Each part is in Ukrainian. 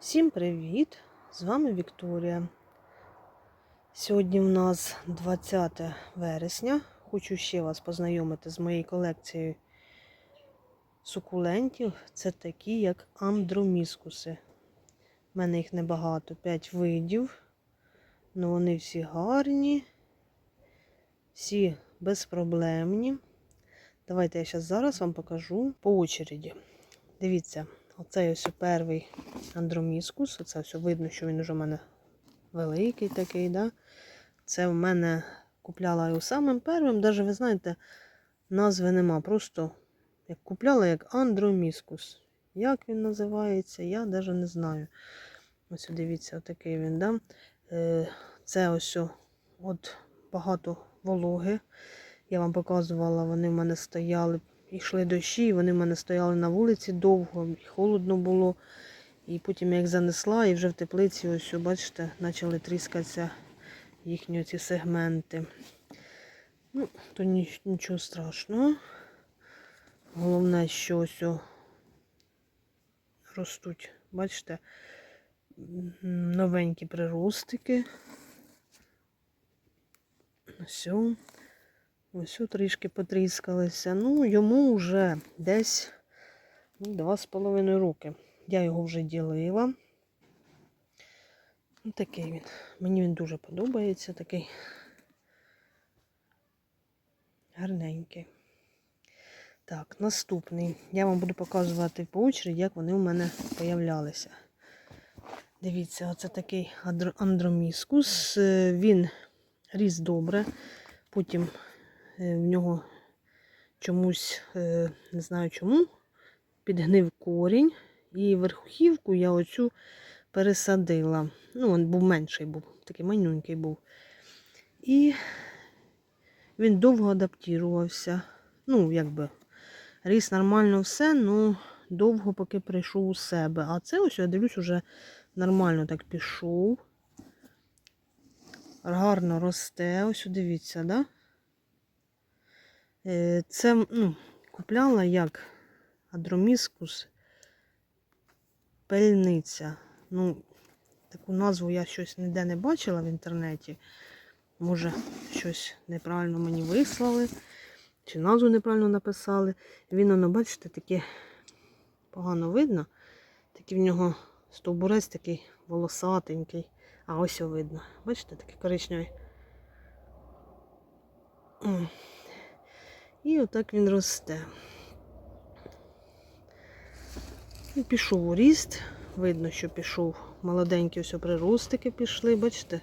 Всім привіт! З вами Вікторія. Сьогодні в нас 20 вересня. Хочу ще вас познайомити з моєю колекцією сукулентів. Це такі, як андроміскуси. У мене їх небагато, 5 видів. але вони всі гарні, всі безпроблемні. Давайте я зараз вам покажу по очереді. Дивіться, оцей ось перший андроміскус. Оце все видно, що він уже в мене великий такий. да? Це в мене купляла його самим первим. Навіть, ви знаєте, назви нема. Просто як купляла як андроміскус. Як він називається, я навіть не знаю. Ось дивіться, отакий він. Да? Е, Це ось от багато вологи. Я вам показувала, вони в мене стояли, йшли дощі, і вони в мене стояли на вулиці довго, і холодно було. І потім я їх занесла, і вже в теплиці, ось, бачите, почали тріскатися їхні ці сегменти. Ну, то нічого страшного. Головне, що ось ростуть, бачите, новенькі приростики. Ось. Ось трішки потріскалися. Ну, йому вже десь ну, два з половиною роки. Я його вже ділила. Ну, такий він. Мені він дуже подобається, такий гарненький. Так, наступний. Я вам буду показувати по очереді, як вони у мене появлялися. Дивіться, оце такий андроміскус. Е, Він ріс добре. Потім в нього чомусь, е, не знаю чому, підгнив корінь. І верхівку я оцю пересадила. Ну, він був менший був, такий манюнький був. І він довго адаптувався. Ну, якби ріс нормально все, ну довго поки прийшов у себе. А це ось, я дивлюсь, уже нормально так пішов. Гарно росте. Ось дивіться, да? Е, Це ну, купляла як адроміскус пельниця. Ну, таку назву я щось ніде не бачила в інтернеті. Може, щось неправильно мені вислали, чи назву неправильно написали. Він, воно, бачите, таке погано видно. Такий в нього стовбурець такий волосатенький. А ось його видно. Бачите, такий коричневий. І отак він росте. І пішов у ріст. Видно, що пішов молоденькі ось приростики пішли, бачите?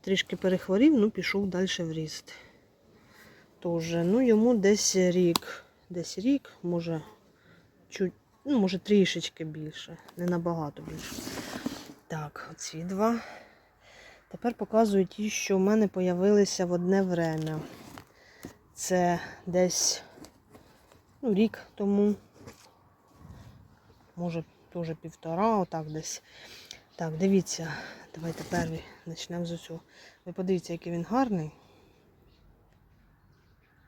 Трішки перехворів, ну пішов далі в ріст. Тоже, ну йому десь рік. Десь рік, може, чуть, ну, може трішечки більше, не набагато більше. Так, оці два. Тепер показую ті, що в мене з'явилися в одне время. Це десь ну, рік тому може теж півтора, отак десь. Так, дивіться, давайте перший почнемо з цього. Ви подивіться, який він гарний.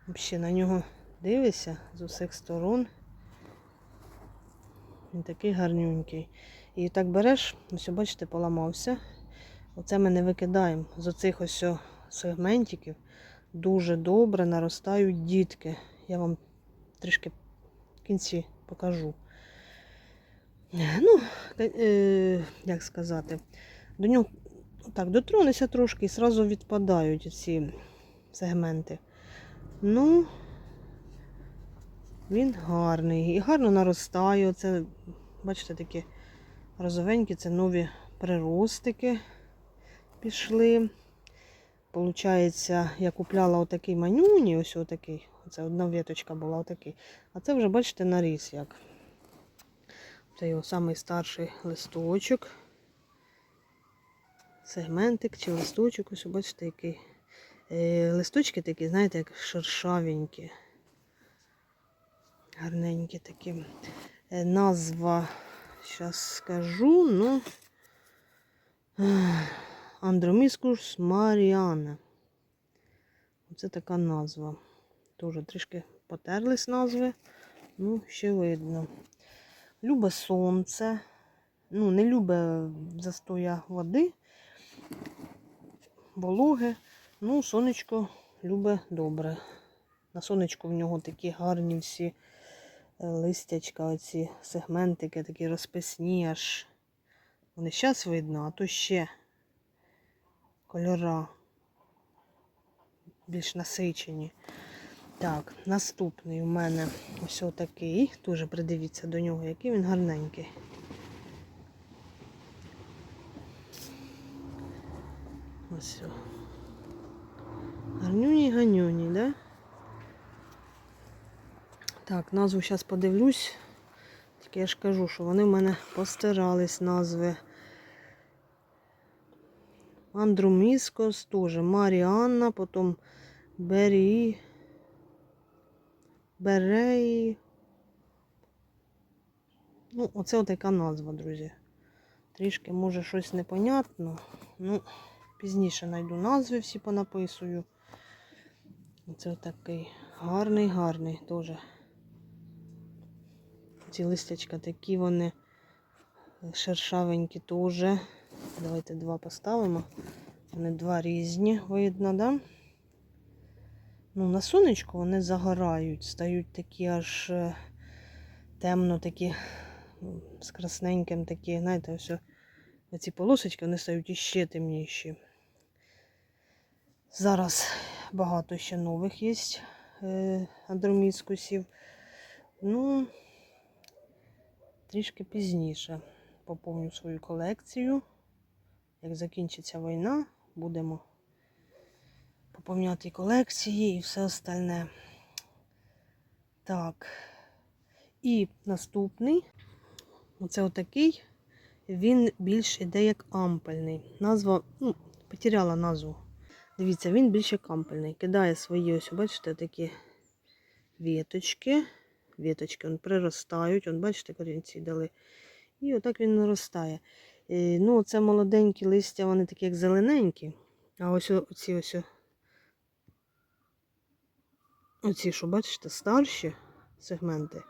Взагалі на нього дивишся з усіх сторон. Він такий гарнюнький. І так береш, ось бачите, поламався. Оце ми не викидаємо. З оцих ось сегментиків дуже добре наростають дітки. Я вам трішки в кінці покажу. Ну, е, як сказати, до нього так, дотронешся трошки і одразу відпадають ці сегменти. Ну, він гарний і гарно наростає. Оце, бачите, такі розовенькі, це нові приростики пішли. Получається, я купляла отакий манюні, ось отакий. Це одна віточка була отакий. А це вже, бачите, наріс як. Це його самий старший листочок. Сегментик чи листочок, ось бачите, який. Е, листочки такі, знаєте, як шершавенькі. Гарненькі такі. Е, назва, зараз скажу, ну. Андроміскус Маріана. Оце така назва. Теж трішки потерлись назви, ну, ще видно. Любе сонце. ну, не любить застоя води, вологи. Ну, сонечко любить добре. На сонечку в нього такі гарні всі е, листячка, оці сегментики, такі розписні аж. Вони зараз видно, а то ще кольора більш насичені. Так, наступний у мене ось такий. Дуже придивіться до нього, який він гарненький. Ось. Гарнюні ганюні, да? Так, назву зараз подивлюсь. Тільки я ж кажу, що вони в мене постирались назви. Андруміскос теж. Маріанна, потім Бері. Береї. Ну, оце отака назва, друзі. Трішки, може, щось непонятно. Ну, пізніше знайду назви, всі понаписую. Оце такий гарний, гарний теж. Ці листячка такі вони шершавенькі теж. Давайте два поставимо. Вони два різні, видно, да? Ну, на сонечку вони загорають, стають такі аж е, темно, такі з красненьким такі, знаєте, ось оці полосочки вони стають іще темніші. Зараз багато ще нових є е, андроміскусів. Ну, трішки пізніше поповню свою колекцію. Як закінчиться війна, будемо поповняти колекції і все остальне. Так. І наступний. Оце отакий. Він більш іде як ампельний. Назва, ну, потеряла назву. Дивіться, він більш як ампельний. Кидає свої, ось, бачите, такі віточки. Віточки он приростають. Он, бачите, корінці дали. І отак він наростає. Ну, це молоденькі листя, вони такі як зелененькі. А ось оці ось. Оці, що бачите, старші сегменти,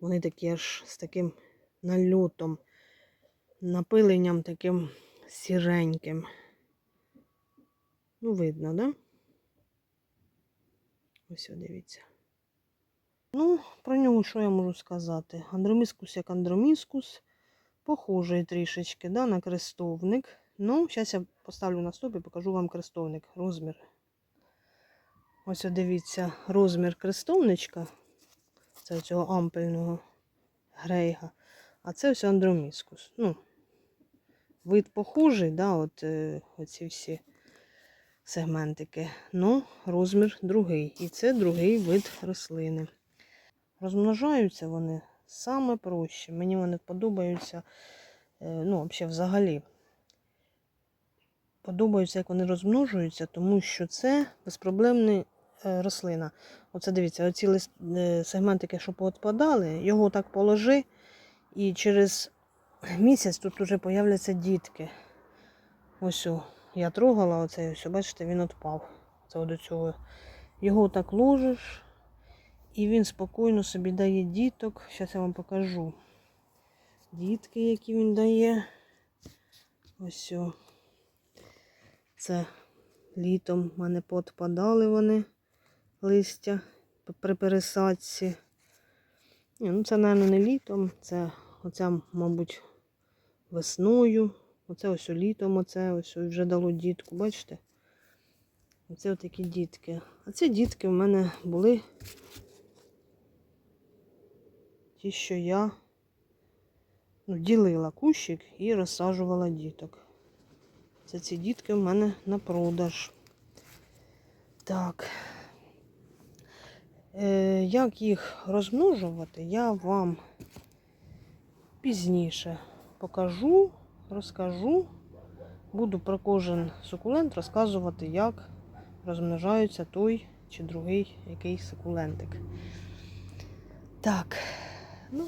вони такі аж з таким нальотом, напиленням таким сіреньким. Ну, видно, да? Ось, дивіться. Ну, про нього що я можу сказати? Андроміскус як андроміскус. Похожий трішечки, да, на крестовник. Ну, зараз я поставлю на стоп і покажу вам крестовник, розмір. Ось дивіться, розмір крестовничка. Це цього ампельного грейга. А це ось андроміскус. Ну, вид похожий, да, от е, оці всі сегментики. Ну, розмір другий. І це другий вид рослини. Розмножаються вони саме проще. Мені вони подобаються, е, ну, взагалі, взагалі. Подобаються, як вони розмножуються, тому що це безпроблемна е, рослина. Оце дивіться, оці е, сегментики, що поотпадали, його так положи, і через місяць тут вже появляться дітки. Ось о, я трогала оцей, ось, бачите, він відпав. Це до цього. Його так ложиш, і він спокійно собі дає діток. Зараз я вам покажу. Дітки, які він дає. Ось. о. Це літом в мене подпадали вони листя при пересадці. Ні, ну це, мабуть, не літом. Це оця, мабуть, весною. Оце ось літом, оце ось вже дало дітку, бачите? Оце такі дітки. А ці дітки в мене були ті, що я ну, ділила кущик і розсаджувала діток. Це ці дітки в мене на продаж. Так. Е, як їх розмножувати, я вам пізніше покажу, розкажу. Буду про кожен сукулент розказувати, як розмножаються той чи другий якийсь сукулентик. Так, ну,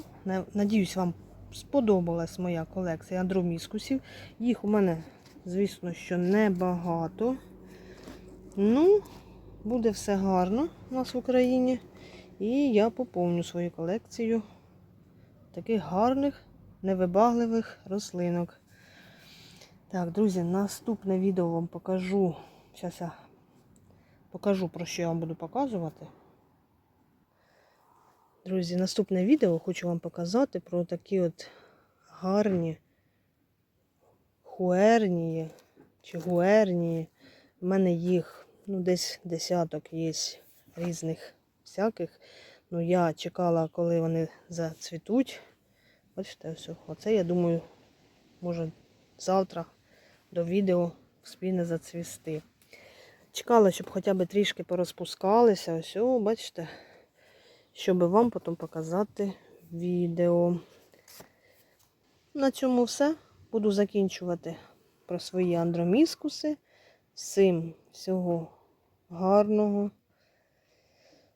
надіюсь, вам сподобалась моя колекція андроміскусів. Їх у мене, звісно, що небагато. Ну, буде все гарно у нас в Україні. І я поповню свою колекцію таких гарних, невибагливих рослинок. Так, друзі, наступне відео вам покажу. Зараз я покажу, про що я вам буду показувати. Друзі, наступне відео хочу вам показати про такі от гарні хуернії чи гуернії. У мене їх ну, десь десяток є різних всяких. Ну, я чекала, коли вони зацвітуть. Бачите, все. Оце, я думаю, може завтра до відео вспіне зацвісти. Чекала, щоб хоча б трішки порозпускалися. Ось, бачите, щоб вам потім показати відео. На цьому все. Буду закінчувати про свої андроміскуси. Всім всього гарного,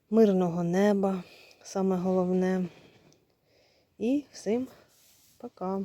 мирного неба, саме головне. І всім пока.